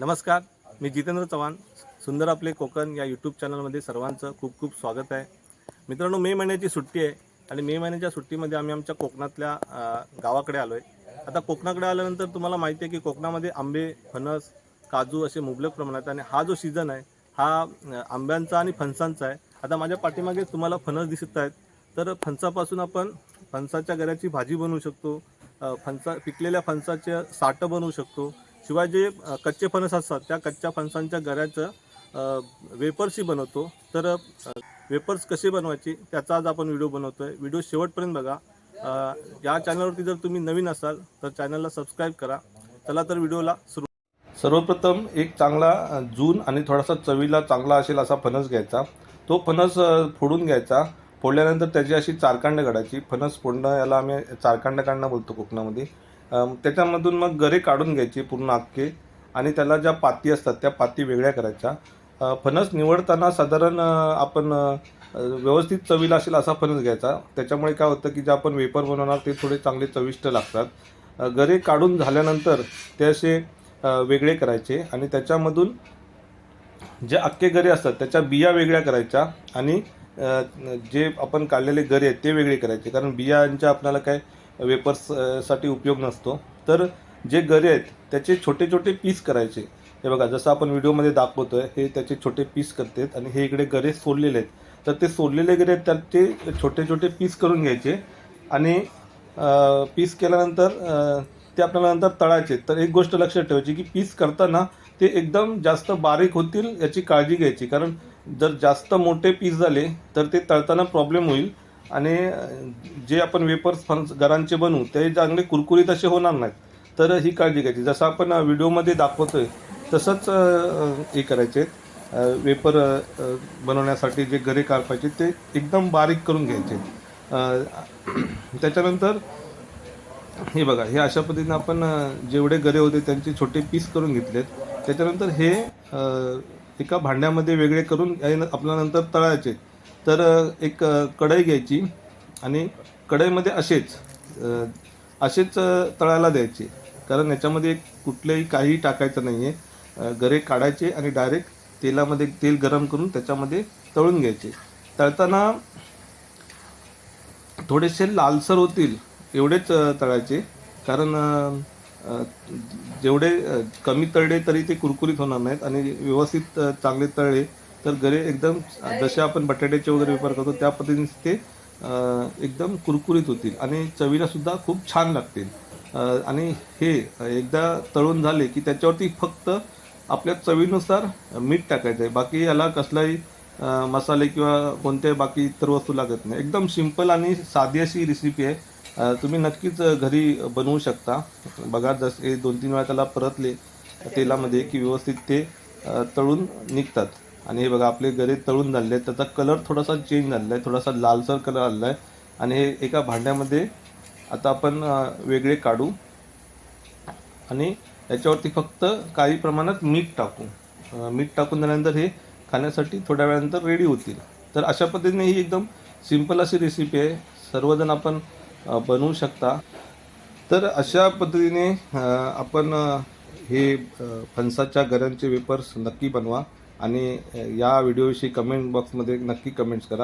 नमस्कार मी जितेंद्र चव्हाण सुंदर आपले कोकण या यूट्यूब चॅनलमध्ये सर्वांचं खूप खूप स्वागत आहे. मित्रांनो मे महिन्याची सुट्टी आहे आणि मे महिन्याच्या सुट्टीमध्ये आम्ही आमच्या कोकणातल्या गावाकडे आलो आहे आता कोकणाकडे आल्यानंतर तुम्हाला माहिती आहे की कोकणामध्ये आंबे फणस काजू असे मुबलक प्रमाणात आणि हा जो सीझन आहे हा आंब्यांचा आणि फणसांचा आहे. आता माझ्या पाठीमागे तुम्हाला फणस दिसत आहेत. तर फणसापासून आपण फणसाच्या गऱ्याची भाजी बनवू शकतो. फणसा पिकलेल्या फणसाचे साठं बनवू शकतो. शिवाय जे कच्चे फणस असतात त्या कच्च्या फणसांच्या गऱ्याचं वेपर्सही बनवतो. तर वेपर्स कसे बनवायचे त्याचा आज आपण व्हिडिओ बनवतो आहे व्हिडिओ शेवटपर्यंत बघा. या चॅनलवरती जर तुम्ही नवीन असाल तर चॅनलला सबस्क्राईब करा. चला तर व्हिडिओला सुरू सर्वप्रथम एक चांगला जून आणि थोडासा चवीला चांगला असेल असा फणस घ्यायचा. तो फणस फोडून घ्यायचा. फोडल्यानंतर त्याची अशी चारकांड काढायची. फणस फोडणं याला आम्ही चारकांड काढणं बोलतो कोकणामध्ये. त्याच्यामधून मग गरे काढून घ्यायचे पूर्ण अख्खे आणि त्याला ज्या पाती असतात त्या पाती वेगळ्या करायच्या. फणस निवडताना साधारण आपण व्यवस्थित चवीला असेल असा फणस घ्यायचा. त्याच्यामुळे काय होतं की जे आपण वेपर बनवणार ते थोडे चांगले चविष्ट लागतात. गरे काढून झाल्यानंतर ते असे वेगळे करायचे आणि त्याच्यामधून जे अख्खे गरे असतात त्याच्या बिया वेगळ्या करायच्या आणि जे आपण काढलेले गरे आहेत ते वेगळे करायचे. कारण बियांच्या आपल्याला काय वेपर्ससाठी उपयोग नसतो. तर जे गरे आहेत त्याचे छोटे छोटे पीस करायचे. हे बघा जसं आपण व्हिडिओमध्ये दाखवतो आहे हे त्याचे छोटे पीस करतात आणि हे इकडे गरे सोडलेले आहेत. तर ते सोडलेले गरे आहेत त्याचे छोटे छोटे पीस करून घ्यायचे आणि पीस केल्यानंतर ते आपल्याला नंतर तळायचे. तर एक गोष्ट लक्षात ठेवायची की पीस करताना ते एकदम जास्त बारीक होतील याची काळजी घ्यायची. कारण जर जास्त मोठे पीस झाले तर ते तळताना प्रॉब्लेम होईल. आणि जे आपण वेपर्स फणस घरांचे बनवू ते चांगले कुरकुरीत असे होणार नाहीत. तर ही काळजी घ्यायची. जसं आपण अ, व्हिडिओमध्ये दाखवतोय तसंच हे करायचे. वेपर बनवण्यासाठी जे गरे कापायचे ते एकदम बारीक करून घ्यायचे. त्याच्यानंतर हे बघा हे अशा पद्धतीने आपण जेवढे गरे होते त्यांचे छोटे पीस करून घेतलेत. त्याच्यानंतर हे एका भांड्यामध्ये वेगळे करून आपल्यानंतर तळायचे. तर एक कढई घ्यायची आणि कढईमध्ये असेच असेच तळायला द्यायचे. कारण याच्यामध्ये कुठलेही काही टाकायचं नाही आहे गरे काढायचे आणि डायरेक्ट तेलामध्ये तेल गरम करून त्याच्यामध्ये तळून घ्यायचे. तळताना थोडेसे लालसर होतील एवढेच तळायचे. कारण जेवढे कमी तळले तरी ते कुरकुरीत होणार नाहीत आणि व्यवस्थित चांगले तळले तर गरे एकदम जसे आपण बटाट्याचे वगैरे वापर करतो त्या पद्धतीने ते एकदम कुरकुरीत होतील. आणि चवीला सुद्धा खूप छान लागतील. आणि हे एकदा तळून झाले की त्याच्यावरती फक्त आपल्या चवीनुसार मीठ टाकायचं आहे. बाकी याला कसलाही मसाले किंवा कोणत्याही बाकी इतर वस्तू लागत नाही. एकदम सिंपल आणि साधी अशी रेसिपी आहे. तुम्ही नक्कीच घरी बनवू शकता. बघा जसे दोन तीन वेळा त्याला परतले तेलामध्ये की व्यवस्थित ते तळून निघतात. आणि हे बघा आपले गरे तळून झाले आहेत त्याचा कलर थोडासा चेंज झालेला आहे थोडासा लालसर कलर आलेला आहे. आणि हे एका भांड्यामध्ये आता आपण वेगळे काढू. आणि याच्यावरती फक्त काही प्रमाणात मीठ टाकू. मीठ टाकून झाल्यानंतर हे खाण्यासाठी थोड्या वेळानंतर रेडी होतील. तर अशा पद्धतीने ही एकदम सिंपल अशी रेसिपी आहे. सर्वजण आपण बनवू शकता. तर अशा पद्धतीने आपण हे फणसाच्या गऱ्यांचे वेपर्स नक्की बनवा. आणि या व्हिडिओविषयी कमेंट बॉक्समध्ये नक्की कमेंट्स करा.